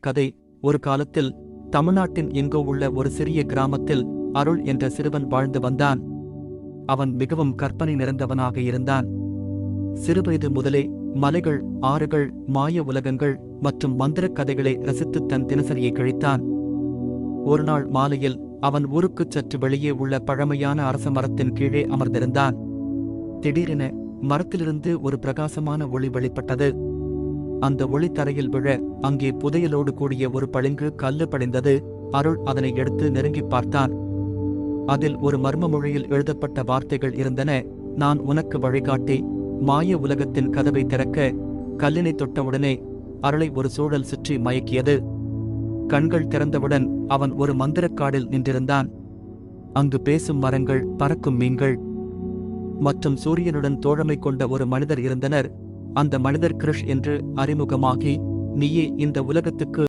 கதை. ஒரு காலத்தில் தமிழ்நாட்டின் எங்கோ உள்ள ஒரு சிறிய கிராமத்தில் அருள் என்ற சிறுவன் வாழ்ந்து வந்தான். அவன் மிகவும் கற்பனை நிறைந்தவனாக இருந்தான். சிறுவயது முதலே மலைகள் ஆறுகள் மாய உலகங்கள் மற்றும் மந்திரக் கதைகளை ரசித்து தன் தினசரியை கழித்தான். ஒருநாள் மாலையில் அவன் ஊருக்குச் சற்று வெளியே உள்ள பழமையான அரச மரத்தின் கீழே அமர்ந்திருந்தான். திடீரென மரத்திலிருந்து ஒரு பிரகாசமான ஒளி வெளிப்பட்டது. அந்த ஒளி தரையில் விழ அங்கே புதையலோடு கூடிய ஒரு பளிங்கு கல்லு படிந்தது. அருள் அதனை எடுத்து நெருங்கிப் பார்த்தான். அதில் ஒரு மர்ம மொழியில் எழுதப்பட்ட வார்த்தைகள் இருந்தன. நான் உனக்கு வழிகாட்டி. மாய உலகத்தின் கதவை திறக்க கல்லினை தொட்டவுடனே அருளை ஒரு சூழல் சுற்றி மயக்கியது. கண்கள் திறந்தவுடன் அவன் ஒரு மந்திரக்காடில் நின்றிருந்தான். அங்கு பேசும் மரங்கள் பறக்கும் மீன்கள். மற்றும் சூரியனுடன் தோழமை கொண்ட ஒரு மனிதர் இருந்தனர். அந்த மனிதர் கிருஷ் என்று அறிமுகமாகி நீயே இந்த உலகத்துக்கு